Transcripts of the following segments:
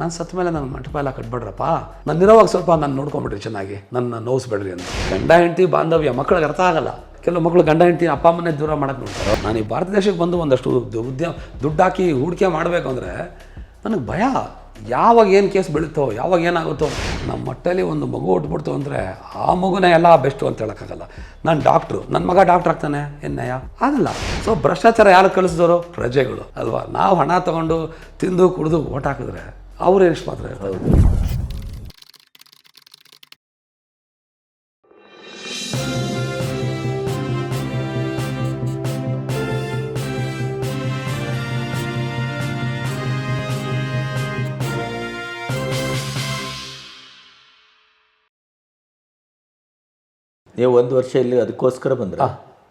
ನಾನು ಸತ್ತ ಮೇಲೆ ನನ್ನ ಮಂಟಪ ಎಲ್ಲ ಕಟ್ಬೇಡ್ರಪ್ಪ. ನಾನು ಇರೋವಾಗ ಸ್ವಲ್ಪ ನಾನು ನೋಡ್ಕೊಂಬಿಡ್ರಿ ಚೆನ್ನಾಗಿ. ನನ್ನ ನೋವಿಸ್ಬೇಡ್ರಿ ಅಂತ. ಗಂಡ, ಹೆಂಡತಿ, ಬಾಂಧವ್ಯ ಮಕ್ಕಳಿಗೆ ಅರ್ಥ ಆಗಲ್ಲ. ಕೆಲವು ಮಕ್ಕಳು ಗಂಡ, ಹೆಂಡತಿ, ಅಪ್ಪ ಅಮ್ಮನೇ ದೂರ ಮಾಡೋಕ್ಕೆ ನೋಡ್ತಾರೆ. ನಾನು ಈ ಭಾರತ ದೇಶಕ್ಕೆ ಬಂದು ಒಂದಷ್ಟು ಉದ್ಯಮ ದುಡ್ಡು ಹಾಕಿ ಹೂಡಿಕೆ ಮಾಡಬೇಕು ಅಂದರೆ ನನಗೆ ಭಯ. ಯಾವಾಗ ಏನು ಕೇಸ್ ಬೀಳುತ್ತೋ, ಯಾವಾಗ ಏನಾಗುತ್ತೋ ನಮ್ಮ ಮಟ್ಟಲ್ಲಿ ಒಂದು ಮಗು ಹುಟ್ಬಿಡ್ತು ಅಂದರೆ ಆ ಮಗುನೇ ಎಲ್ಲ ಬೆಸ್ಟು ಅಂತ ಹೇಳೋಕ್ಕಾಗಲ್ಲ. ನಾನು ಡಾಕ್ಟ್ರು. ನನ್ನ ಮಗ ಡಾಕ್ಟ್ರ್ ಆಗ್ತಾನೆ. ಏನು ನ್ಯಾಯ ಆಗಲ್ಲ. ಸೊ ಭ್ರಷ್ಟಾಚಾರ ಯಾರು ಕಳಿಸಿದವರು ಪ್ರಜೆಗಳು. ಅಲ್ವಾ? ನಾವು ಹಣ ತಗೊಂಡು ತಿಂದು, ಕುಡಿದು, ಓಟ್ ಹಾಕಿದ್ರೆ ಅವ್ರು ಮಾತ್ರ ಇರ್ತಾರೆ. ನೀವು ಒಂದು ವರ್ಷ ಇಲ್ಲಿ ಅದಕ್ಕೋಸ್ಕರ ಬಂದ್ರ?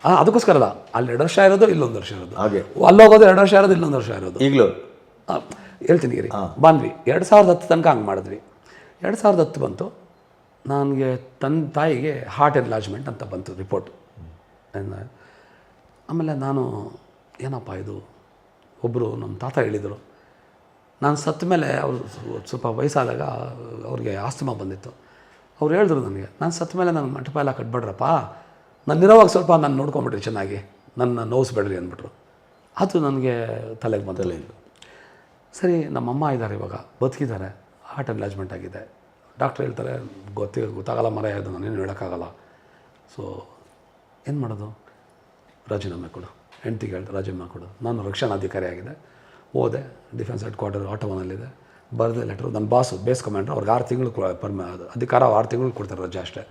ಹಾಂ ಅದಕ್ಕೋಸ್ಕರ ಅಲ್ಲ. ಅಲ್ಲಿ ಎರಡು ವರ್ಷ ಇರೋದು ಇಲ್ಲೊಂದು ವರ್ಷ ಇರೋದು. ಹಾಗೆ. ಅಲ್ಲಿ ಹೋಗೋದು ಎರಡು ವರ್ಷ ಇರೋದು ಇಲ್ಲೊಂದು ವರ್ಷ ಇರೋದು. ಈಗಲೂ? ಹೇಳ್ತೀನಿ ಇರಿ. ಬಂದ್ವಿ. ಎರಡು ಸಾವಿರದ ಹತ್ತು ತನಕ ಹಂಗೆ ಮಾಡಿದ್ವಿ. ಎರಡು ಸಾವಿರದ ಹತ್ತು ಬಂತು. ನನಗೆ ತನ್ನ ತಾಯಿಗೆ ಹಾರ್ಟ್ ಎನ್ಲಾಜ್ಮೆಂಟ್ ಅಂತ ಬಂತು ರಿಪೋರ್ಟ್ ಆಮೇಲೆ ನಾನು ಏನಪ್ಪ ಇದು? ಒಬ್ಬರು ನಮ್ಮ ತಾತ ಹೇಳಿದರು. ನಾನು ಸತ್ತ ಮೇಲೆ ಅವರು ಸ್ವಲ್ಪ ವಯಸ್ಸಾದಾಗ ಅವ್ರಿಗೆ ಆಸ್ತಮಾ ಬಂದಿತ್ತು. ಅವ್ರು ಹೇಳಿದ್ರು ನನಗೆ ನಾನು ಸತ್ತ ಮೇಲೆ ನನ್ನ ಮಂಟಪ ಎಲ್ಲ ಕಟ್ಬೇಡ್ರಪ್ಪ. ನನ್ನಿರೋವಾಗ ಸ್ವಲ್ಪ ನಾನು ನೋಡ್ಕೊಂಬಿಟ್ರಿ ಚೆನ್ನಾಗಿ. ನನ್ನ ನೋವಿಸ್ಬೇಡ್ರಿ ಅಂದ್ಬಿಟ್ರು. ಅದು ನನಗೆ ತಲೆಗೆ ಬಂತಲ್ಲ ಸರಿ, ನಮ್ಮಮ್ಮ ಇದ್ದಾರೆ ಇವಾಗ ಬದುಕಿದ್ದಾರೆ ಹಾರ್ಟ್ ಎನ್ಲಾಜ್ಮೆಂಟ್ ಆಗಿದೆ. ಡಾಕ್ಟ್ರ್ ಹೇಳ್ತಾರೆ ಗೊತ್ತಿ ಗೊತ್ತಾಗಲ್ಲ ಮರ, ಅದು ನಾನೇನು ಹೇಳೋಕ್ಕಾಗಲ್ಲ. ಸೊ ಏನು ಮಾಡೋದು? ರಾಜೀನಾಮೆ ಕೊಡು. ಹೆಂಡ್ತಿಗೆ ಹೇಳ್ತಾರೆ ರಾಜೀನಾಮೆ ಕೊಡು. ನಾನು ರಕ್ಷಣಾಧಿಕಾರಿ ಆಗಿದೆ. ಹೋದೆ ಡಿಫೆನ್ಸ್ ಹೆಡ್ ಕ್ವಾರ್ಟರ್ ಆಟೋವನಲ್ಲಿದೆ ಬರೆದ ಲೆಟ್ರು ನನ್ನ ಬಾಸು ಬೇಸ್ ಕಮಾಂಡ್ರ್ ಅವ್ರಿಗೆ ಆರು ತಿಂಗಳು ಪರ್ಮ ಅಧಿಕಾರ ಆರು ತಿಂಗಳು ಕೊಡ್ತಾರೆ ರಜೆ ಅಷ್ಟೇ.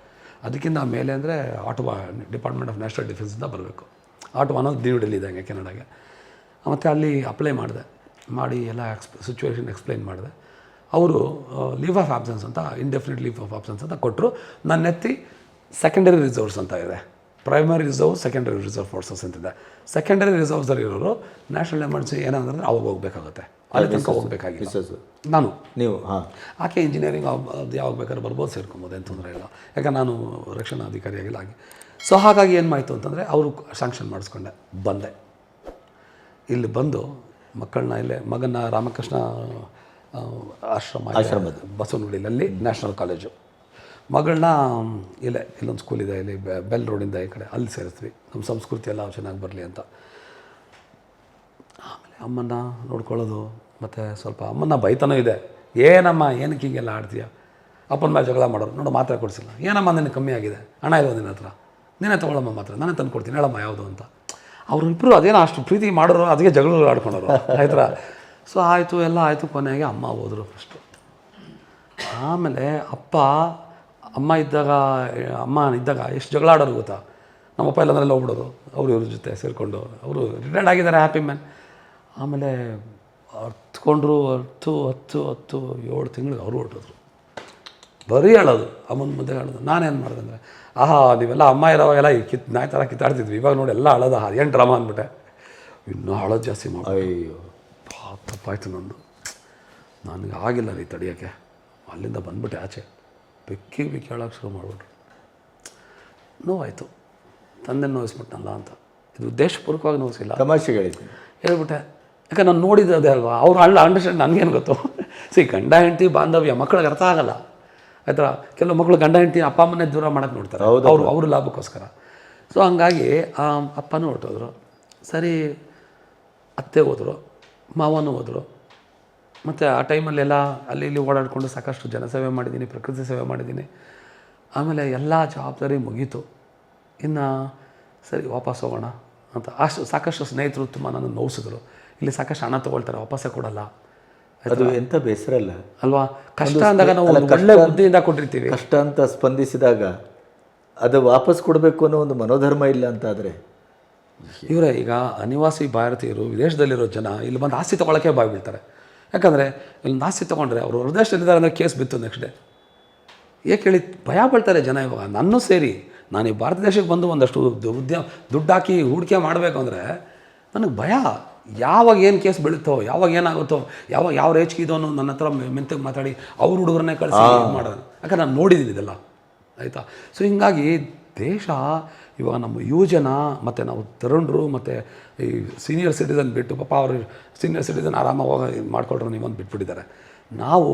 ಅದಕ್ಕಿಂತ ಮೇಲೆ ಅಂದರೆ ಆಟೋವಾ ಡಿಪಾರ್ಟ್ಮೆಂಟ್ ಆಫ್ ನ್ಯಾಷನಲ್ ಡಿಫೆನ್ಸಿಂದ ಬರಬೇಕು. ಆಟೋ ಅನ್ನೋದು ನ್ಯೂ ಡೆಲ್ಲಿ ಇದೆ ಹಂಗೆ ಕೆನಡಾಗೆ ಮತ್ತು ಅಲ್ಲಿ ಅಪ್ಲೈ ಮಾಡಿದೆ. ಮಾಡಿ ಎಲ್ಲ ಎಕ್ಸ್ ಸಿಚುವೇಶನ್ ಎಕ್ಸ್ಪ್ಲೈನ್ ಮಾಡಿದೆ. ಅವರು ಲೀವ್ ಆಫ್ ಆಬ್ಸೆನ್ಸ್ ಅಂತ ಇಂಡೆಫಿನಿಟ್ ಲೀವ್ ಆಫ್ ಆಬ್ಸೆನ್ಸ್ ಅಂತ ಕೊಟ್ಟರು ನನ್ನ ಎತ್ತಿ ಸೆಕೆಂಡರಿ ರಿಸರ್ವ್ಸ್ ಅಂತ ಇದೆ. Primary reserve secondary reserve forces ಅಂತಿದೆ ಸೆಕೆಂಡರಿ ರಿಸರ್ವ್ಸಲ್ಲಿ ಇರೋರು ನ್ಯಾಷನಲ್ ಎಮರ್ಜೆನ್ಸಿ ಏನಂದ್ರೆ ಅವಾಗ ಹೋಗಬೇಕಾಗುತ್ತೆ. ಅಲ್ಲಿ ತನಕ ಹೋಗಬೇಕಾಗಿಲ್ಲ. ನಾನು. ನೀವು ಹಾಂ. ಆಕೆ ಇಂಜಿನಿಯರಿಂಗ್ ಅದು ಯಾವಾಗ ಬೇಕಾದ್ರೆ ಬರ್ಬೋದು ಸೇರ್ಕೊಬೋದು ಏನು ತೊಂದರೆ ಇಲ್ಲ. ಯಾಕೆ ನಾನು ರಕ್ಷಣಾ ಅಧಿಕಾರಿಯಾಗಿಲ್ಲ ಹಾಗೆ. ಸೊ ಹಾಗಾಗಿ ಏನು ಮಾಯಿತು ಅಂತಂದರೆ ಅವರು ಸ್ಯಾಂಕ್ಷನ್ ಮಾಡಿಸ್ಕೊಂಡೆ ಬಂದೆ. ಇಲ್ಲಿ ಬಂದು ಮಕ್ಕಳನ್ನ ಇಲ್ಲೇ ಮಗನ ರಾಮಕೃಷ್ಣ ಆಶ್ರಮ ಆಶ್ರಮ ಆಶ್ರಮದ ಬಸವನಗುಡಿಯಲ್ಲಿ ನ್ಯಾಷನಲ್ ಕಾಲೇಜು ಮಗಳನ್ನ ಇಲ್ಲೇ ಇಲ್ಲೊಂದು ಸ್ಕೂಲ್ ಇದೆ ಇಲ್ಲಿ ಬೆಲ್ ರೋಡಿಂದ ಈ ಕಡೆ ಅಲ್ಲಿ ಸೇರಿಸ್ತೀವಿ. ನಮ್ಮ ಸಂಸ್ಕೃತಿ ಎಲ್ಲ ಚೆನ್ನಾಗಿ ಬರಲಿ ಅಂತ. ಆಮೇಲೆ ಅಮ್ಮನ್ನ ನೋಡ್ಕೊಳ್ಳೋದು ಮತ್ತು ಸ್ವಲ್ಪ ಅಮ್ಮನ್ನ ಬೈತಾನೂ ಇದೆ. ಏನಮ್ಮ ಏನಕ್ಕೆ ಹೀಗೆಲ್ಲ ಆಡ್ತೀಯ? ಅಪ್ಪನ ಮೇಲೆ ಜಗಳ ಮಾಡೋರು. ನೋಡು ಮಾತ್ರೆ ಕೊಡಿಸಿಲ್ಲ. ಏನಮ್ಮ ನಿನಗೆ ಕಮ್ಮಿ ಆಗಿದೆ? ಹಣ ಇಲ್ಲ ನಿನ್ನ ಹತ್ರ? ನೀನೇ ತೊಗೊಳಮ್ಮ ಮಾತ್ರ. ನಾನೇ ತಂದು ಕೊಡ್ತೀನಿ ಹೇಳಮ್ಮ ಯಾವುದು ಅಂತ. ಅವರಿಬ್ಬರು ಅದೇನೋ ಅಷ್ಟು ಪ್ರೀತಿ ಮಾಡೋರು, ಅದಕ್ಕೆ ಜಗಳಗಳು ಆಡ್ಕೊಂಡರು ಆಯ್ತರ? ಸೊ ಆಯಿತು, ಎಲ್ಲ ಆಯಿತು, ಕೊನೆಗೆ ಅಮ್ಮ ಹೋದರು ಫಸ್ಟು ಆಮೇಲೆ ಅಪ್ಪ, ಅಮ್ಮ ಇದ್ದಾಗ ಅಮ್ಮ ಇದ್ದಾಗ ಎಷ್ಟು ಜಗಳ ಆಡೋರು ಗೊತ್ತಾ? ನಮ್ಮಪ್ಪ ಎಲ್ಲಂದ್ರೆಲ್ಲ ಹೋಗ್ಬಿಡೋರು ಅವರು ಇವ್ರ ಜೊತೆ ಸೇರಿಕೊಂಡು. ಅವರು ರಿಟೈರ್ಡ್ ಆಗಿದ್ದಾರೆ ಹ್ಯಾಪಿ ಮ್ಯಾನ್ ಆಮೇಲೆ ಹತ್ಕೊಂಡ್ರು ಹತ್ತು ಹತ್ತು ಹತ್ತು, ಏಳು ತಿಂಗಳಿಗೆ ಅವರು ಹೊರಟೋದ್ರು. ಬರೀ ಹೇಳೋದು. ಅಮ್ಮನ ಮುಂದೆ ಹೇಳೋದು. ನಾನೇನು ಮಾಡಿದೆ ಅಂದರೆ ಆಹಾ ನೀವೆಲ್ಲ ಅಮ್ಮ ಇರೋವಾಗೆಲ್ಲ ಈ ಕಿತ್ ನಾಯಿ ಥರ ಕಿತ್ತಾಡ್ತಿದ್ವಿ. ಇವಾಗ ನೋಡಿ ಎಲ್ಲ ಅಳೋದ ಏನು ಡ್ರಾಮಾ ಅಂದ್ಬಿಟ್ಟೆ ಇನ್ನೂ ಅಳೋದು ಜಾಸ್ತಿ ಮಾಡಿ ಅಯ್ಯೋ. ತಪ್ಪಾಯ್ತು ನಂದು. ನನಗೆ ಆಗಿಲ್ಲ ರೀ ತಡಿಯೋಕ್ಕೆ. ಅಲ್ಲಿಂದ ಬಂದ್ಬಿಟ್ಟೆ ಆಚೆ. ಬೆಕ್ಕಿ ಬೆಕ್ಕಿ ಹೇಳೋಕೆ ಶುರು ಮಾಡಿಬಿಟ್ರು. ನೋವಾಯಿತು. ತಂದೆ ನೋಯಿಸ್ಬಿಟ್ನಲ್ಲ ಅಂತ. ಇದು ಉದ್ದೇಶಪೂರ್ವಕವಾಗಿ ನೋವಿಸಿಲ್ಲ. ತಮಾಷೆಗಳಿದೆ. ಹೇಳ್ಬಿಟ್ಟೆ ಯಾಕೆ ನಾನು ನೋಡಿದ್ದು ಅದೇ ಅಲ್ವಾ? ಅವ್ರು ಅಲ್ಲ ಅಂಡರ್ಸ್ಟ್ಯಾಂಡ್ ನನಗೇನು ಗೊತ್ತು? ಸಿ ಗಂಡ ಹೆಂಡತಿ ಬಾಂಧವ್ಯ ಮಕ್ಕಳಿಗೆ ಅರ್ಥ ಆಗಲ್ಲ. ಆಯ್ತಾ ಕೆಲವು ಮಕ್ಕಳು ಗಂಡ ಹೆಂಡತಿ ಅಪ್ಪ ಅಮ್ಮನೇ ದೂರ ಮಾಡೋಕ್ಕೆ ನೋಡ್ತಾರೆ. ಅವರು ಅವ್ರ ಲಾಭಕ್ಕೋಸ್ಕರ. ಸೊ ಹಂಗಾಗಿ ಆ ಅಪ್ಪನೂ ಹೊರಟೋದ್ರು. ಸರಿ ಅತ್ತೆ ಹೋದರು ಮಾವನೂ ಹೋದರು. ಮತ್ತು ಆ ಟೈಮಲ್ಲೆಲ್ಲ ಅಲ್ಲಿ ಇಲ್ಲಿ ಓಡಾಡಿಕೊಂಡು ಸಾಕಷ್ಟು ಜನಸೇವೆ ಮಾಡಿದ್ದೀನಿ ಪ್ರಕೃತಿ ಸೇವೆ ಮಾಡಿದ್ದೀನಿ. ಆಮೇಲೆ ಎಲ್ಲ ಜವಾಬ್ದಾರಿ ಮುಗೀತು. ಇನ್ನು ಸರಿ ವಾಪಸ್ ಹೋಗೋಣ ಅಂತ. ಅಷ್ಟು ಸಾಕಷ್ಟು ಸ್ನೇಹಿತರು ತುಂಬ ನನ್ನ ನೋವಿಸಿದ್ರು. ಇಲ್ಲಿ ಸಾಕಷ್ಟು ಹಣ ತೊಗೊಳ್ತಾರೆ ವಾಪಸ್ಸೇ ಕೊಡಲ್ಲ. ಅದು ಎಂಥ ಬೇಸರ ಅಲ್ಲ. ಅಲ್ವಾ? ಕಷ್ಟ ಅಂದಾಗ ನಾವು ಒಳ್ಳೆ ಬುದ್ಧಿಯಿಂದ ಕೊಟ್ಟಿರ್ತೀವಿ. ಕಷ್ಟ ಅಂತ ಸ್ಪಂದಿಸಿದಾಗ ಅದು ವಾಪಸ್ ಕೊಡಬೇಕು ಅನ್ನೋ ಒಂದು ಮನೋಧರ್ಮ ಇಲ್ಲ ಅಂತ ಆದರೆ ಇವರೇ ಈಗ ಅನಿವಾಸಿ ಭಾರತೀಯರು ವಿದೇಶದಲ್ಲಿರೋ ಜನ ಇಲ್ಲಿ ಬಂದು ಆಸ್ತಿ ತೊಗೊಳಕ್ಕೆ ಬಾಯ್ ಬೀಳ್ತಾರೆ ಯಾಕಂದರೆ ಇಲ್ಲಿ ಆಸ್ತಿ ತೊಗೊಂಡ್ರೆ ಅವರು ಹೊರದೇಶದಲ್ಲಿದ್ದಾರೆ ಅಂದರೆ ಕೇಸ್ ಬಿತ್ತು ನೆಕ್ಸ್ಟ್ ಡೇ ಏಕೆ ಹೇಳಿ ಭಯ ಬೀಳ್ತಾರೆ ಜನ ಇವಾಗ? ನನ್ನೂ ಸೇರಿ ನಾನು ಈ ಭಾರತ ದೇಶಕ್ಕೆ ಬಂದು ಒಂದಷ್ಟು ದು- ಉದ್ಯಮ ದುಡ್ಡು ಹಾಕಿ ಹೂಡಿಕೆ ಮಾಡಬೇಕು ಅಂದರೆ ನನಗೆ ಭಯ. ಯಾವಾಗ ಏನು ಕೇಸ್ ಬೀಳುತ್ತೋ ಯಾವಾಗ ಏನಾಗುತ್ತೋ ಯಾವಾಗ ಯಾವ ರೇಚ್ಗೆ ಅನ್ನೋ ನನ್ನ ಹತ್ರ ಮೆಂತಗೆ ಮಾತಾಡಿ ಅವ್ರ ಹುಡುಗರನ್ನೇ ಕಳಿಸಿ ಮಾಡೋದು. ಯಾಕಂದ್ರೆ ನಾನು ನೋಡಿದ್ದೀನಿ ಇದೆಲ್ಲ. ಆಯಿತಾ? ಸೊ ಹಿಂಗಾಗಿ ದೇಶ ಇವಾಗ ನಮ್ಮ ಯುವಜನ ಮತ್ತು ನಾವು ತರುಣರು ಮತ್ತು ಈ ಸೀನಿಯರ್ ಸಿಟಿಸನ್ ಬಿಟ್ಟು ಪಾಪ ಅವರು ಸೀನಿಯರ್ ಸಿಟಿಸನ್ ಆರಾಮಾಗಿ ಹೋಗಿ ಮಾಡ್ಕೊಳ್ರು ನೀವು ಒಂದು ಬಿಟ್ಬಿಟ್ಟಿದ್ದಾರೆ. ನಾವು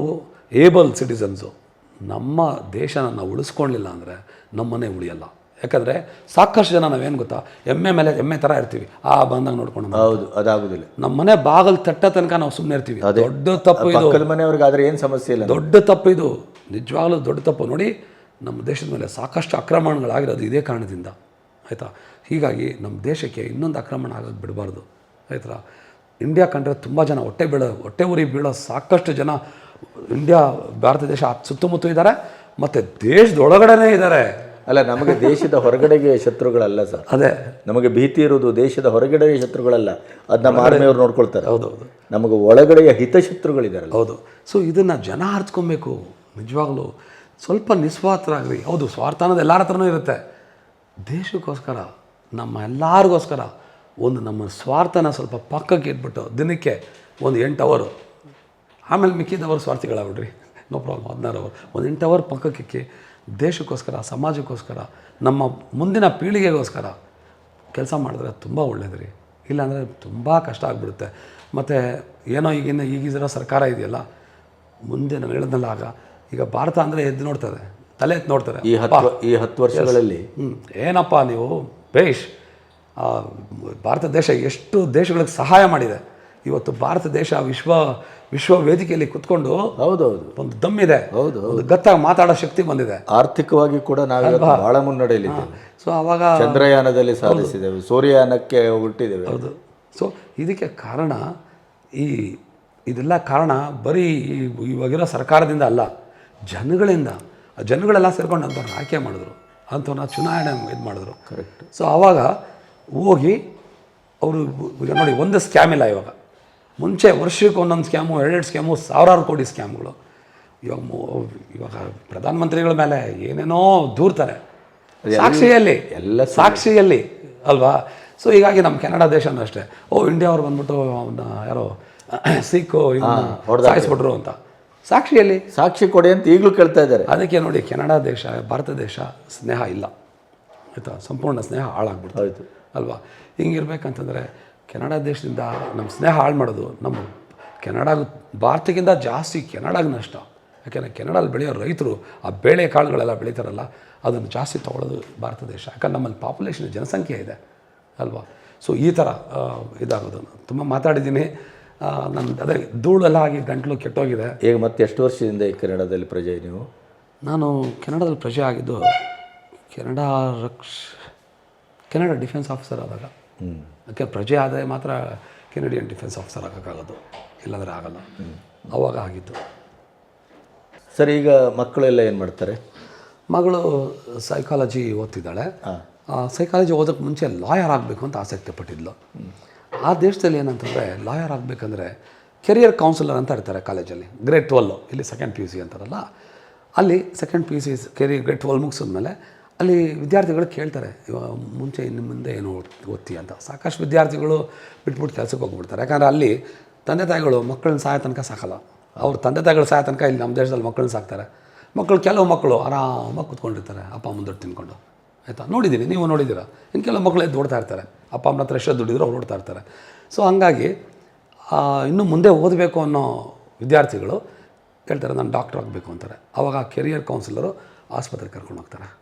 ಏಬಲ್ ಸಿಟಿಸನ್ಸು ನಮ್ಮ ದೇಶನ ನಾವು ಉಳಿಸ್ಕೊಳ್ಳಿಲ್ಲ ಅಂದರೆ ನಮ್ಮನೆ ಉಳಿಯಲ್ಲ. ಯಾಕಂದರೆ ಸಾಕಷ್ಟು ಜನ ನಾವೇನು ಗೊತ್ತಾ? ಎಮ್ಮೆ ಮೇಲೆ ಎಮ್ಮೆ ಥರ ಇರ್ತೀವಿ. ಆ ಬಂದಾಗ ನೋಡ್ಕೊಂಡು. ಹೌದು ಅದಾಗೋದಿಲ್ಲ. ನಮ್ಮ ಮನೆ ಬಾಗಲ್ ತಟ್ಟ ತನಕ ನಾವು ಸುಮ್ಮನೆ ಇರ್ತೀವಿ. ದೊಡ್ಡ ತಪ್ಪು ಇದು. ಮನೆಯವ್ರಿಗೆ ಆದರೆ ಏನು ಸಮಸ್ಯೆ ಇಲ್ಲ. ದೊಡ್ಡ ತಪ್ಪು ಇದು. ನಿಜವಾಗ್ಲೂ ದೊಡ್ಡ ತಪ್ಪು. ನೋಡಿ ನಮ್ಮ ದೇಶದ ಮೇಲೆ ಸಾಕಷ್ಟು ಆಕ್ರಮಣಗಳಾಗಿರೋದು ಇದೇ ಕಾರಣದಿಂದ. ಆಯಿತಾ? ಹೀಗಾಗಿ ನಮ್ಮ ದೇಶಕ್ಕೆ ಇನ್ನೊಂದು ಆಕ್ರಮಣ ಆಗೋದು ಬಿಡಬಾರ್ದು. ಆಯ್ತಾ? ಇಂಡಿಯಾ ಕಂಡ್ರೆ ತುಂಬ ಜನ ಹೊಟ್ಟೆ ಬೀಳೋ ಹೊಟ್ಟೆ ಉರಿ ಬೀಳೋ ಸಾಕಷ್ಟು ಜನ ಇಂಡಿಯಾ ಭಾರತ ದೇಶ ಸುತ್ತಮುತ್ತ ಇದ್ದಾರೆ. ಮತ್ತು ದೇಶದೊಳಗಡೆನೇ ಇದ್ದಾರೆ. ಅಲ್ಲ ನಮಗೆ ದೇಶದ ಹೊರಗಡೆಗೆ ಶತ್ರುಗಳಲ್ಲ ಸರ್. ಅದೇ. ನಮಗೆ ಭೀತಿ ಇರೋದು ದೇಶದ ಹೊರಗಡೆಯ ಶತ್ರುಗಳಲ್ಲ. ಅದನ್ನ ನಮ್ಮ ಆರ್ಮಿಯವ್ರು ನೋಡ್ಕೊಳ್ತಾರೆ. ಹೌದು ಹೌದು. ನಮಗೆ ಒಳಗಡೆಯ ಹಿತಶತ್ರುಗಳಿದ್ದಾರೆ ಹೌದು. ಸೊ ಇದನ್ನು ಜನ ಹರ್ಚ್ಕೊಬೇಕು ನಿಜವಾಗ್ಲೂ ಸ್ವಲ್ಪ ನಿಸ್ವಾರ್ಥ ಆಗ್ರಿ ಹೌದು ಸ್ವಾರ್ಥ ಅನ್ನೋದು ಎಲ್ಲರ ಹತ್ರನೂ ಇರುತ್ತೆ. ದೇಶಕ್ಕೋಸ್ಕರ ನಮ್ಮ ಎಲ್ಲರಿಗೋಸ್ಕರ ಒಂದು ನಮ್ಮ ಸ್ವಾರ್ಥನ ಸ್ವಲ್ಪ ಪಕ್ಕಕ್ಕೆ ಇಟ್ಬಿಟ್ಟು ದಿನಕ್ಕೆ ಒಂದು ಎಂಟು ಅವರು ಆಮೇಲೆ ಮಿಕ್ಕಿದವರು ಸ್ವಾರ್ಥಿಗಳಾಗ್ಬಿಡ್ರಿ. No problem. ಹದಿನಾರು ಅವರ್ ಒಂದು ಎಂಟು ಅವರ್ ಪಕ್ಕಕ್ಕೆ ದೇಶಕ್ಕೋಸ್ಕರ ಸಮಾಜಕ್ಕೋಸ್ಕರ ನಮ್ಮ ಮುಂದಿನ ಪೀಳಿಗೆಗೋಸ್ಕರ ಕೆಲಸ ಮಾಡಿದ್ರೆ ತುಂಬ ಒಳ್ಳೇದು ರೀ ಇಲ್ಲಾಂದರೆ ತುಂಬ ಕಷ್ಟ ಆಗಿಬಿಡುತ್ತೆ. ಮತ್ತು ಏನೋ ಈಗಿನ ಈಗಿರೋ ಸರ್ಕಾರ ಇದೆಯಲ್ಲ ಮುಂದೆ ನಾನು ಹೇಳಿದ್ನಲ್ಲ ಆಗ ಈಗ ಭಾರತ ಅಂದರೆ ಎದ್ದು ನೋಡ್ತದೆ ತಲೆ ಎತ್ತು ನೋಡ್ತಾರೆ ಈ ಹತ್ತು ಈ ಹತ್ತು ವರ್ಷಗಳಲ್ಲಿ. ಏನಪ್ಪ ನೀವು ಬೇಷ್ ಭಾರತ ದೇಶ ಎಷ್ಟು ದೇಶಗಳಿಗೆ ಸಹಾಯ ಮಾಡಿದೆ. ಇವತ್ತು ಭಾರತ ದೇಶ ವಿಶ್ವ ವಿಶ್ವ ವೇದಿಕೆಯಲ್ಲಿ ಕುತ್ಕೊಂಡು ಹೌದೌದು. ಒಂದು ದಮ್ಮಿದೆ ಹೌದು. ಒಂದು ಗತ್ತಾಗಿ ಮಾತಾಡೋ ಶಕ್ತಿ ಬಂದಿದೆ. ಆರ್ಥಿಕವಾಗಿ ಕೂಡ ನಾವು ಬಹಳ ಮುನ್ನಡೆಯಲ್ಲಿದ್ದೇವೆ. ಸೊ ಆವಾಗ ಚಂದ್ರಯಾನದಲ್ಲಿ ಸಾಧಿಸಿದ್ದೇವೆ ಸೂರ್ಯಯಾನಕ್ಕೆ ಹುಟ್ಟಿದ್ದೇವೆ ಹೌದು. ಸೊ ಇದಕ್ಕೆ ಕಾರಣ ಈ ಇದೆಲ್ಲ ಕಾರಣ ಬರೀ ಇವಾಗಿರೋ ಸರ್ಕಾರದಿಂದ ಅಲ್ಲ ಜನಗಳಿಂದ. ಆ ಜನಗಳೆಲ್ಲ ಸೇರ್ಕೊಂಡು ಅಂತ ಆಯ್ಕೆ ಮಾಡಿದ್ರು. ಅಂಥವ್ರನ್ನ ಚುನಾವಣೆ ಇದು ಮಾಡಿದ್ರು. ಕರೆಕ್ಟ್ ಸೊ ಆವಾಗ ಹೋಗಿ ಅವರು ಈಗ ನೋಡಿ ಒಂದು ಸ್ಕ್ಯಾಮ್ ಇಲ್ಲ ಇವಾಗ. ಮುಂಚೆ ವರ್ಷಕ್ಕೆ ಒಂದೊಂದು ಸ್ಕ್ಯಾಮು ಎರಡೆರಡು ಸ್ಕ್ಯಾಮು ಸಾವಿರಾರು ಕೋಟಿ ಸ್ಕ್ಯಾಮ್ಗಳು. ಇವಾಗ ಮು- ಇವಾಗ ಪ್ರಧಾನಮಂತ್ರಿಗಳ ಮೇಲೆ ಏನೇನೋ ದೂರ್ತಾರೆ. ಸಾಕ್ಷಿಯಲ್ಲಿ ಎಲ್ಲ ಸಾಕ್ಷಿಯಲ್ಲಿ ಅಲ್ವಾ? ಸೊ ಹೀಗಾಗಿ ನಮ್ಮ ಕೆನಡಾ ದೇಶನೂ ಅಷ್ಟೇ. ಓ ಇಂಡಿಯಾ ಅವ್ರು ಬಂದ್ಬಿಟ್ಟು ಅವನ್ನ ಯಾರೋ ಸಿಕ್ಕು ಸಾಯಿಸ್ಬಿಟ್ರು ಅಂತ. ಸಾಕ್ಷಿಯಲ್ಲಿ. ಸಾಕ್ಷಿ ಕೊಡಿ ಅಂತ ಈಗಲೂ ಕೇಳ್ತಾ ಇದ್ದಾರೆ. ಅದಕ್ಕೆ ನೋಡಿ ಕೆನಡಾ ದೇಶ ಭಾರತ ದೇಶ ಸ್ನೇಹ ಇಲ್ಲ. ಆಯಿತಾ? ಸಂಪೂರ್ಣ ಸ್ನೇಹ ಹಾಳಾಗ್ಬಿಡ್ತಾ. ಇತ್ತು ಅಲ್ವಾ? ಹಿಂಗಿರ್ಬೇಕಂತಂದರೆ ಕೆನಡಾ ದೇಶದಿಂದ ನಮ್ಮ ಸ್ನೇಹ ಹಾಳು ಮಾಡೋದು ನಮ್ಮ ಕೆನಡಾಗ ಭಾರತಕ್ಕಿಂತ ಜಾಸ್ತಿ ಕೆನಡಾಗ ನಷ್ಟ. ಯಾಕೆಂದರೆ ಕೆನಡಲ್ಲಿ ಬೆಳೆಯೋ ರೈತರು ಆ ಬೇಳೆ ಕಾಳುಗಳೆಲ್ಲ ಬೆಳೀತಾರಲ್ಲ ಅದನ್ನು ಜಾಸ್ತಿ ತಗೊಳ್ಳೋದು ಭಾರತ ದೇಶ. ಯಾಕಂದ್ರೆ ನಮ್ಮಲ್ಲಿ ಪಾಪ್ಯುಲೇಷನ್ ಜನಸಂಖ್ಯೆ ಇದೆ ಅಲ್ವಾ? ಸೊ ಈ ಥರ ಇದಾಗೋದು. ತುಂಬ ಮಾತಾಡಿದ್ದೀನಿ. ನನ್ನ ಅದೇ ಧೂಳೆಲ್ಲ ಆಗಿ ಗಂಟಲು ಕೆಟ್ಟೋಗಿದೆ. ಈಗ ಮತ್ತೆ ಎಷ್ಟು ವರ್ಷದಿಂದ ಈ ಕೆನಡಾದಲ್ಲಿ ಪ್ರಜೆ ನೀವು? ನಾನು ಕೆನಡಾದಲ್ಲಿ ಪ್ರಜೆ ಆಗಿದ್ದು ಕೆನಡಾ ರಕ್ಷ ಕೆನಡಾ ಡಿಫೆನ್ಸ್ ಆಫೀಸರ್ ಆದಾಗ. ಯಾಕೆ ಪ್ರಜೆ ಆದರೆ ಮಾತ್ರ ಕೆನಡಿಯನ್ ಡಿಫೆನ್ಸ್ ಆಫೀಸರ್ ಆಗೋಕ್ಕಾಗೋದು ಇಲ್ಲಾಂದರೆ ಆಗಲ್ಲ. ಅವಾಗ ಆಗಿತ್ತು. ಸರ್ ಈಗ ಮಕ್ಕಳೆಲ್ಲ ಏನು ಮಾಡ್ತಾರೆ? ಮಗಳು ಸೈಕಾಲಜಿ ಓದ್ತಿದ್ದಾಳೆ. ಸೈಕಾಲಜಿ ಓದೋಕ್ಕೆ ಮುಂಚೆ ಲಾಯರ್ ಆಗಬೇಕು ಅಂತ ಆಸಕ್ತಿ ಪಟ್ಟಿದ್ಲು. ಆ ದೇಶದಲ್ಲಿ ಏನಂತಂದರೆ ಲಾಯರ್ ಆಗಬೇಕಂದ್ರೆ ಕೆರಿಯರ್ ಕೌನ್ಸಿಲರ್ ಅಂತ ಇರ್ತಾರೆ ಕಾಲೇಜಲ್ಲಿ ಗ್ರೇಟ್ ಟ್ವೆಲ್ಲು ಇಲ್ಲಿ ಸೆಕೆಂಡ್ ಪಿ ಯು ಸಿ ಅಂತಾರಲ್ಲ. ಅಲ್ಲಿ second P U C career grade twelve ಮುಗಿಸಿದ್ಮೇಲೆ ಅಲ್ಲಿ ವಿದ್ಯಾರ್ಥಿಗಳು ಕೇಳ್ತಾರೆ ಇವಾಗ ಮುಂಚೆ ಇನ್ನು ಮುಂದೆ ಏನು ಓದ್- ಓದ್ತೀಯ ಅಂತ. ಸಾಕಷ್ಟು ವಿದ್ಯಾರ್ಥಿಗಳು ಬಿಟ್ಬಿಟ್ಟು ಕೆಲಸಕ್ಕೆ ಹೋಗ್ಬಿಡ್ತಾರೆ. ಯಾಕಂದರೆ ಅಲ್ಲಿ ತಂದೆ ತಾಯಿಗಳು ಮಕ್ಕಳನ್ನ ಸಹಾಯ ತನಕ ಸಾಕಲ್ಲ. ಅವ್ರ ತಂದೆ ತಾಯಿಗಳು ಸಾಯೋ ತನಕ ಇಲ್ಲಿ ನಮ್ಮ ದೇಶದಲ್ಲಿ ಮಕ್ಕಳನ್ನ ಸಾಕ್ತಾರೆ. ಮಕ್ಕಳು ಕೆಲವು ಮಕ್ಕಳು ಆರಾಮಾಗಿ ಕೂತ್ಕೊಂಡಿರ್ತಾರೆ ಅಪ್ಪ ಅಮ್ಮನ ದುಡ್ಡು ತಿನ್ಕೊಂಡು. ಆಯಿತಾ? ನೋಡಿದ್ದೀನಿ ನೀವು ನೋಡಿದ್ದೀರಾ? ಇನ್ನು ಕೆಲವು ಮಕ್ಕಳು ಎದ್ದು ಓಡ್ತಾ ಇರ್ತಾರೆ. ಅಪ್ಪ ಅಮ್ಮನ ಹತ್ರ ಎಷ್ಟೋ ದುಡ್ಡಿದ್ರು ಅವ್ರು ಓಡ್ತಾ ಇರ್ತಾರೆ. ಸೊ ಹಂಗಾಗಿ ಆ, ಇನ್ನು ಮುಂದೆ ಓದಬೇಕು ಅನ್ನೋ ವಿದ್ಯಾರ್ಥಿಗಳು ಹೇಳ್ತಾರೆ ನಾನು ಡಾಕ್ಟರ್ ಆಗಬೇಕು ಅಂತಾರೆ. ಆವಾಗ ಕೆರಿಯರ್ ಕೌನ್ಸಿಲರು ಆಸ್ಪತ್ರೆಗೆ ಕರ್ಕೊಂಡು ಹೋಗ್ತಾರೆ.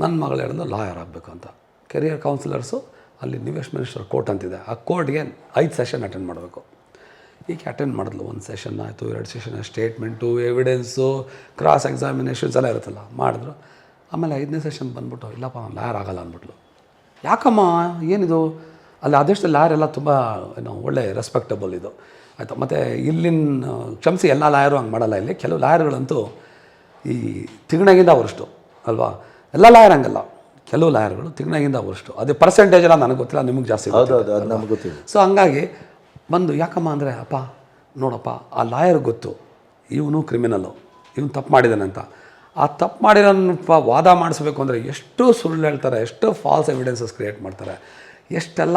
ನನ್ನ ಮಗಳು ಹೇಳಿದ್ರು ಲಾಯರ್ ಆಗಬೇಕು ಅಂತ. ಕೆರಿಯರ್ ಕೌನ್ಸಿಲರ್ಸು ಅಲ್ಲಿ ನಿವೇಶ್ ಮಿನಿಸ್ಟರ್ ಕೋರ್ಟ್ ಅಂತಿದೆ. ಆ ಕೋರ್ಟ್ಗೆ ಐದು ಸೆಷನ್ ಅಟೆಂಡ್ ಮಾಡಬೇಕು. ಈಗ ಅಟೆಂಡ್ ಮಾಡಿದ್ಲು. ಒಂದು ಸೆಷನ್ ಆಯಿತು, ಎರಡು session statement evidence cross examinations ಎಲ್ಲ ಇರುತ್ತಲ್ಲ, ಮಾಡಿದ್ರು. ಆಮೇಲೆ ಐದನೇ ಸೆಷನ್ ಬಂದ್ಬಿಟ್ಟು, ಇಲ್ಲಪ್ಪ, ನಾನು ಲಾಯರ್ ಆಗಲ್ಲ ಅಂದ್ಬಿಟ್ಲು. ಯಾಕಮ್ಮ, ಏನಿದು? ಅಲ್ಲಿ ಆ ದೇಶದಲ್ಲಿ ಲಾಯರ್ ಎಲ್ಲ ತುಂಬ, ಏನು ಒಳ್ಳೆ ರೆಸ್ಪೆಕ್ಟಬಲ್ ಇದು. ಆಯಿತು? ಮತ್ತು ಇಲ್ಲಿನ, ಕ್ಷಮಿಸಿ, ಎಲ್ಲ ಲಾಯರು ಹಂಗೆ ಮಾಡಲ್ಲ ಇಲ್ಲಿ. ಕೆಲವು ಲಾಯರ್ಗಳಂತೂ ಈ ತಿಗಣಗಿಂದ ಅವರಷ್ಟು, ಅಲ್ವಾ? ಎಲ್ಲ ಲಾಯರ್ ಹಂಗಲ್ಲ. ಕೆಲವು ಲಾಯರ್ಗಳು ತಿಗಣಗಿಂದ ಅವರಷ್ಟು. ಅದೇ ಪರ್ಸೆಂಟೇಜ್ ಎಲ್ಲ ನನಗೆ ಗೊತ್ತಿಲ್ಲ ನಿಮಗೆ ಜಾಸ್ತಿ ಗೊತ್ತಿದೆ. ಸೊ ಹಂಗಾಗಿ ಬಂದು ಯಾಕಮ್ಮ ಅಂದರೆ ಅಪ್ಪ ನೋಡಪ್ಪ ಆ ಲಾಯರ್ ಗೊತ್ತು. ಇವನು ಕ್ರಿಮಿನಲ್ಲು ಇವನು ತಪ್ಪು ಮಾಡಿದ್ದಾನೆ ಅಂತ. ಆ ತಪ್ಪು ಮಾಡಿರೋನು ಪ- ವಾದ ಮಾಡಿಸ್ಬೇಕು ಅಂದರೆ ಎಷ್ಟು ಸುಳ್ಳು ಹೇಳ್ತಾರೆ ಎಷ್ಟು ಫಾಲ್ಸ್ ಎವಿಡೆನ್ಸಸ್ ಕ್ರಿಯೇಟ್ ಮಾಡ್ತಾರೆ. ಎಷ್ಟೆಲ್ಲ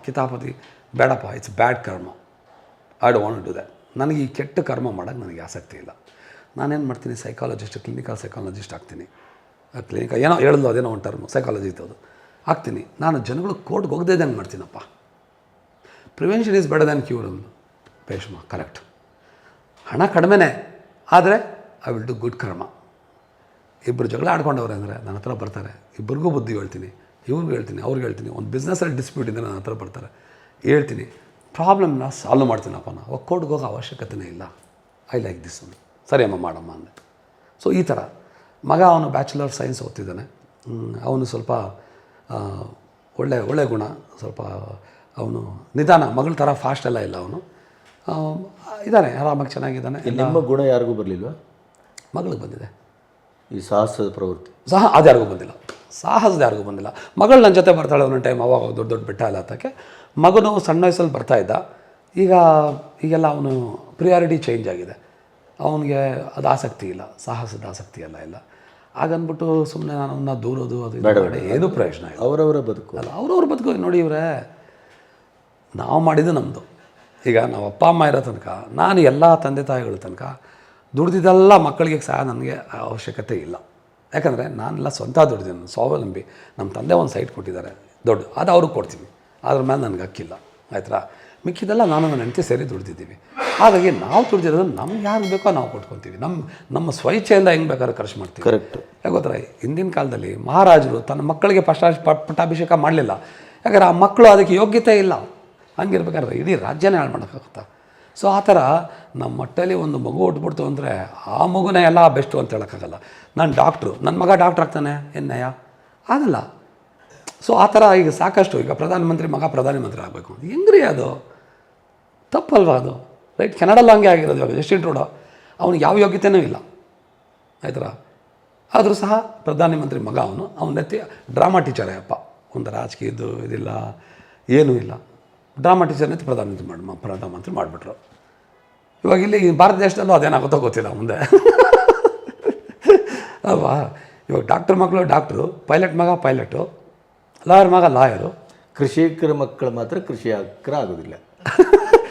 ಕಿತಾಪತಿ ಬೇಡಪ್ಪ ಇಟ್ಸ್ ಬ್ಯಾಡ್ ಕರ್ಮ ಐ ಡೋ ವಾಂಟ್ ಡೂ ದ್ಯಾಟ್ ನನಗೆ ಈ ಕೆಟ್ಟ ಕರ್ಮ ಮಾಡೋಕ್ಕೆ ನನಗೆ ಆಸಕ್ತಿ ಇಲ್ಲ. ನಾನೇನು ಮಾಡ್ತೀನಿ ಸೈಕಾಲಜಿಸ್ಟ್ ಕ್ಲಿನಿಕಲ್ ಸೈಕಾಲಜಿಸ್ಟ್ ಆಗ್ತೀನಿ. ಕ್ಲಿನಿಕ್ ಏನೋ ಹೇಳಿದ್ಲು ಅದೇನೋ ಒಂದು ಸೈಕಾಲಜಿ ಇತ್ತು ಹಾಕ್ತೀನಿ. ನಾನು ಜನಗಳು ಕೋರ್ಟ್ಗೆ ಹೋಗದೇ ಇದ್ದಂಗೆ ಮಾಡ್ತೀನಪ್ಪ. Prevention is better than cure ಅಂದು ಪೇಶ್ಮ ಕರೆಕ್ಟ್ ಹಣ ಕಡಿಮೆನೇ, ಆದರೆ ಐ ವಿಲ್ ಡು ಗುಡ್ ಕರ್ಮ ಇಬ್ಬರು ಜಗಳ ಆಡ್ಕೊಂಡವ್ರೆ ಅಂದರೆ ನನ್ನ ಹತ್ರ ಬರ್ತಾರೆ. ಇಬ್ಬರಿಗೂ ಬುದ್ಧಿ ಹೇಳ್ತೀನಿ. ಇವ್ರಿಗೂ ಹೇಳ್ತೀನಿ, ಅವ್ರಿಗೆ ಹೇಳ್ತೀನಿ. ಒಂದು ಬಿಸ್ನೆಸ್ಸಲ್ಲಿ ಡಿಸ್ಪ್ಯೂಟ್ ಇದ್ದರೆ ನನ್ನ ಹತ್ರ ಬರ್ತಾರೆ. ಹೇಳ್ತೀನಿ. ಪ್ರಾಬ್ಲಮ್ನ ಸಾಲ್ವ್ ಮಾಡ್ತೀನಪ್ಪ ನಾವು ಕೋರ್ಟ್ಗೆ ಹೋಗೋ ಅವಶ್ಯಕತೆನೇ ಇಲ್ಲ. ಐ ಲೈಕ್ ದಿಸ್ ಒಂದು ಸರಿ ಅಮ್ಮ, ಮಾಡಮ್ಮ ಅಂದೆ. ಸೊ ಈ ಥರ ಮಗ ಅವನು ಬ್ಯಾಚುಲರ್ ಸೈನ್ಸ್ ಓದ್ತಿದ್ದಾನೆ. ಅವನು ಸ್ವಲ್ಪ ಒಳ್ಳೆ ಒಳ್ಳೆ ಗುಣ. ಸ್ವಲ್ಪ ಅವನು ನಿಧಾನ ಮಗಳ ಥರ ಫಾಸ್ಟ್ ಎಲ್ಲ ಇಲ್ಲ ಅವನು. ಇದ್ದಾನೆ ಆರಾಮಾಗಿ ಚೆನ್ನಾಗಿದ್ದಾನೆ. ನಿಮ್ಮ ಗುಣ ಯಾರಿಗೂ ಬರಲಿಲ್ವ? ಮಗಳಿಗೆ ಬಂದಿದೆ. ಈ ಸಾಹಸದ ಪ್ರವೃತ್ತಿ? ಸಹ ಅದು ಯಾರಿಗೂ ಬಂದಿಲ್ಲ. ಸಾಹಸದ ಯಾರಿಗೂ ಬಂದಿಲ್ಲ. ಮಗಳು ನನ್ನ ಜೊತೆ ಬರ್ತಾಳೆ ಒಂದೊಂದು ಟೈಮ್ ಅವಾಗ ದೊಡ್ಡ ದೊಡ್ಡ ಬೆಟ್ಟ ಎಲ್ಲ ಹತ್ತಕ್ಕೆ. ಮಗನು ಸಣ್ಣ ವಯಸ್ಸಲ್ಲಿ ಬರ್ತಾ ಇದ್ದ. ಈಗ ಈಗೆಲ್ಲ ಅವನು ಪ್ರಿಯಾರಿಟಿ ಚೇಂಜ್ ಆಗಿದೆ. ಅವನಿಗೆ ಅದು ಆಸಕ್ತಿ ಇಲ್ಲ ಸಾಹಸದ ಆಸಕ್ತಿ ಎಲ್ಲ ಇಲ್ಲ. ಹಾಗನ್ಬಿಟ್ಟು ಸುಮ್ಮನೆ ನಾನು ಅವನ್ನ ದೂರೋದು ಅದು ಏನು ಮಾಡಿ ಏನೂ ಪ್ರಯೋಜನ ಇಲ್ಲ. ಅವರವರ ಬದುಕು. ಅಲ್ಲ ಅವ್ರವ್ರ ಬದುಕು ನೋಡಿ ಇವರೇ ನಾವು ಮಾಡಿದ್ದು ನಮ್ಮದು ಈಗ ನಾವು ಅಪ್ಪ ಅಮ್ಮ ಇರೋ ತನಕ ನಾನು ಎಲ್ಲ ತಂದೆ ತಾಯಿಗಳ ತನಕ ದುಡ್ದಿದ್ದೆಲ್ಲ ಮಕ್ಕಳಿಗೆ ಸಹ ನನಗೆ ಅವಶ್ಯಕತೆ ಇಲ್ಲ. ಯಾಕಂದರೆ ನಾನೆಲ್ಲ ಸ್ವಂತ ದುಡ್ದಿದ್ದೀನಿ ಸ್ವಾವಲಂಬಿ. ನಮ್ಮ ತಂದೆ ಒಂದು ಸೈಟ್ ಕೊಟ್ಟಿದ್ದಾರೆ ದೊಡ್ಡ ಅದು ಅವ್ರಿಗೆ ಕೊಡ್ತೀನಿ. ಅದ್ರ ಮೇಲೆ ನನಗೆ ಹಕ್ಕಿಲ್ಲ. ಆಯ್ತಾ? ಮಿಕ್ಕಿದೆಲ್ಲ ನಾನು ನನ್ನ ಹೆಂಡತಿ ಸೇರಿ ದುಡ್ದಿದ್ದೀವಿ. ಹಾಗಾಗಿ ನಾವು ದುಡ್ದಿರೋದು ನಮ್ಗೆ ಯಾರು ಬೇಕೋ ನಾವು ಕೊಟ್ಕೊತೀವಿ ನಮ್ಮ ನಮ್ಮ ಸ್ವಇಚ್ಛೆಯಿಂದ ಹೆಂಗೆ ಬೇಕಾದ್ರೆ ಖರ್ಚು ಮಾಡ್ತೀವಿ. ಕರೆಕ್ಟ್ ಯಾಕೆ ಗೊತ್ತಾ ಹಿಂದಿನ ಕಾಲದಲ್ಲಿ ಮಹಾರಾಜರು ತನ್ನ ಮಕ್ಕಳಿಗೆ ಪಷ್ಟ ಪಟ್ಟಾಭಿಷೇಕ ಮಾಡಲಿಲ್ಲ. ಯಾಕಂದ್ರೆ ಆ ಮಕ್ಕಳು ಅದಕ್ಕೆ ಯೋಗ್ಯತೆ ಇಲ್ಲ. ಹಂಗಿರ್ಬೇಕಾದ್ರೆ ಇಡೀ ರಾಜ್ಯನೇ ಹಾಳು ಮಾಡೋಕ್ಕಾಗುತ್ತಾ? ಸೊ ಆ ಥರ ನಮ್ಮ ಮಟ್ಟಲ್ಲಿ ಒಂದು ಮಗು ಹುಟ್ಬಿಡ್ತು ಅಂದರೆ ಆ ಮಗುನೇ ಎಲ್ಲ ಬೆಸ್ಟು ಅಂತ ಹೇಳೋಕ್ಕಾಗಲ್ಲ. ನಾನು ಡಾಕ್ಟ್ರು ನನ್ನ ಮಗ ಡಾಕ್ಟ್ರ್ ಆಗ್ತಾನೆ ಎನ್ನಯ್ಯ ಆಗಲ್ಲ. ಸೊ ಆ ಥರ ಈಗ ಸಾಕಷ್ಟು ಈಗ ಪ್ರಧಾನಮಂತ್ರಿ ಮಗ ಪ್ರಧಾನಮಂತ್ರಿ ಆಗಬೇಕು. ಹೆಂಗ್ರಿ ಅದು? ತಪ್ಪಲ್ವಾ ಅದು? ರೈಟ್ ಕೆನಡಲ್ಲ ಹಂಗೆ ಆಗಿರೋದು ಇವಾಗ ಜಸ್ಟಿನ್ ಟ್ರೂಡೋ ಅವ್ನಿಗೆ ಯಾವ ಯೋಗ್ಯತೆಯೂ ಇಲ್ಲ. ಆಯ್ತರ? ಆದರೂ ಸಹ ಪ್ರಧಾನಮಂತ್ರಿ ಮಗ ಅವನು. ಅವನತ್ತಿ ಡ್ರಾಮಾ ಟೀಚರೇ ಅಪ್ಪ ಒಂದು ರಾಜಕೀಯದ್ದು ಇದಿಲ್ಲ, ಏನೂ ಇಲ್ಲ. ಡ್ರಾಮಾ ಟೀಚರ್ನಂತೆ ಪ್ರಧಾನಮಂತ್ರಿ ಮಾಡಿ ಪ್ರಧಾನಮಂತ್ರಿ ಮಾಡಿಬಿಟ್ರು. ಇವಾಗ ಇಲ್ಲಿ ಭಾರತ ದೇಶದಲ್ಲೂ ಅದೇನಾಗುತ್ತೋ ಗೊತ್ತಿಲ್ಲ ಮುಂದೆ. ಅಲ್ವಾ? ಇವಾಗ ಡಾಕ್ಟರ್ ಮಕ್ಕಳು ಡಾಕ್ಟ್ರು, ಪೈಲಟ್ ಮಗ ಪೈಲಟು, ಲಾಯರ್ ಮಗ ಲಾಯರು. ಕೃಷಿಕರ ಮಕ್ಕಳು ಮಾತ್ರ ಕೃಷಿ ಆಗೋದಿಲ್ಲ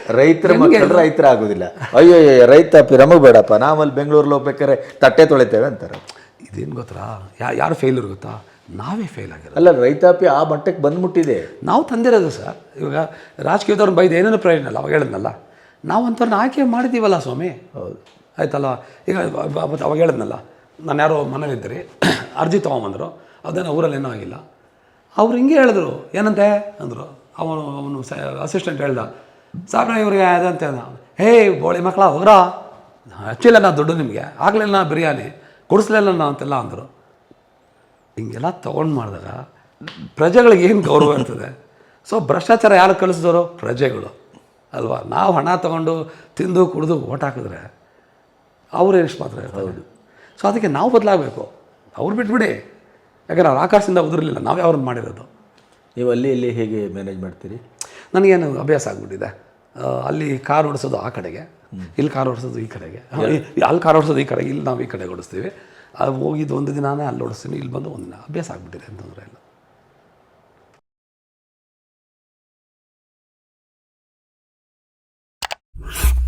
ರೈತರ ಮಕ್ಕಳು ರೈತರ ಆಗೋದಿಲ್ಲ. ಅಯ್ಯೋ ಅಯ್ಯೋ ರೈತಾಪಿ ನಮಗೆ ಬೇಡಪ್ಪ. ನಾವಲ್ಲಿ ಬೆಂಗಳೂರಲ್ಲಿ ಹೋಗ್ಬೇಕಾದ್ರೆ ತಟ್ಟೆ ತೊಳಿತೇವೆ ಅಂತಾರೆ. ಇದೇನು ಗೊತ್ತಾ? ಯಾ ಯಾರು ಫೇಲ್ಯೂರ್ ಗೊತ್ತಾ? ನಾವೇ ಫೇಲ್ ಆಗಿರೋದು. ಅಲ್ಲ ರೈತಾಪಿ ಆ ಮಟ್ಟಕ್ಕೆ ಬಂದ್ಬಿಟ್ಟಿದೆ ನಾವು ತಂದಿರೋದು ಸರ್. ಇವಾಗ ರಾಜಕೀಯದವ್ರನ್ನ ಬೈದು ಏನೇನು ಪ್ರಯೋಜನ ಇಲ್ಲ ಅವಾಗ ಹೇಳಿದ್ನಲ್ಲ. ನಾವು ಅಂಥವ್ರನ್ನ ಆಯ್ಕೆ ಮಾಡಿದ್ದೀವಲ್ಲ ಸ್ವಾಮಿ. ಹೌದು. ಆಯ್ತಲ್ಲ? ಈಗ ಅವಾಗ ಹೇಳಿದ್ನಲ್ಲ ನಾನು ಯಾರೋ ಮನೇಲಿದ್ದರೆ ಅರ್ಜಿ ತೊಗೊಂಬಂದರು. ಅದನ್ನು ಊರಲ್ಲಿ ಏನೂ ಆಗಿಲ್ಲ. ಅವ್ರು ಹಿಂಗೆ ಹೇಳಿದ್ರು. ಏನಂತೆ? ಅಂದರು. ಅವನು ಅವನು ಅಸಿಸ್ಟೆಂಟ್ ಹೇಳ್ದ ಸಾಬ್ರ ಇವ್ರಿಗೆ ಅದಂತೆ ಅಂದ. ಹೇ ಬೋಳಿ ಮಕ್ಕಳ ಹೋಗ್ರಾ. ಹಚ್ಚಿಲ್ಲ ನಾ ದುಡ್ಡು ನಿಮಗೆ. ಆಗಲಿಲ್ಲ ನಾ ಬಿರಿಯಾನಿ. ಕೊಡಿಸ್ಲಿಲ್ಲ ನಾ ಅಂತೆಲ್ಲ ಅಂದರು. ಹಿಂಗೆಲ್ಲ ತೊಗೊಂಡು ಮಾಡಿದಾಗ ಪ್ರಜೆಗಳಿಗೆ ಏನು ಗೌರವ ಇರ್ತದೆ? ಸೊ ಭ್ರಷ್ಟಾಚಾರ ಯಾರು ಕಳಿಸಿದವರು ಪ್ರಜೆಗಳು. ಅಲ್ವಾ? ನಾವು ಹಣ ತೊಗೊಂಡು ತಿಂದು ಕುಡಿದು ಓಟ್ ಹಾಕಿದ್ರೆ ಅವ್ರು ಎಷ್ಟು ಮಾತ್ರ ಇರ್ತಾರೆ? ಸೊ ಅದಕ್ಕೆ ನಾವು ಬದಲಾಗಬೇಕು. ಅವ್ರು ಬಿಟ್ಬಿಡಿ. ಯಾಕಂದ್ರೆ ಅವ್ರು ಆಕಾಶದಿಂದ ಉದುರಲಿಲ್ಲ. ನಾವೇ ಅವ್ರನ್ನ ಮಾಡಿರೋದು? ನೀವು ಅಲ್ಲಿ ಇಲ್ಲಿ ಹೇಗೆ ಮ್ಯಾನೇಜ್ ಮಾಡ್ತೀರಿ? ನನಗೇನು ಅಭ್ಯಾಸ ಆಗಿಬಿಟ್ಟಿದೆ. ಅಲ್ಲಿ ಕಾರ್ ಓಡಿಸೋದು ಆ ಕಡೆಗೆ ಇಲ್ಲಿ ಕಾರ್ ಓಡಿಸೋದು ಈ ಕಡೆಗೆ. ಅಲ್ಲಿ ಕಾರ್ ಓಡಿಸೋದು ಈ ಕಡೆಗೆ ಇಲ್ಲಿ ನಾವು ಈ ಕಡೆ ಓಡಿಸ್ತೀವಿ. ಅದು ಹೋಗಿದ್ದು ಒಂದು ದಿನಾನೇ ಅಲ್ಲಿ ಓಡಿಸ್ತೀನಿ ಇಲ್ಲಿ ಬಂದು ಒಂದು ದಿನ. ಅಭ್ಯಾಸ ಆಗ್ಬಿಟ್ಟಿದೆ ಅಂತಂದರೆ ಎಲ್ಲ you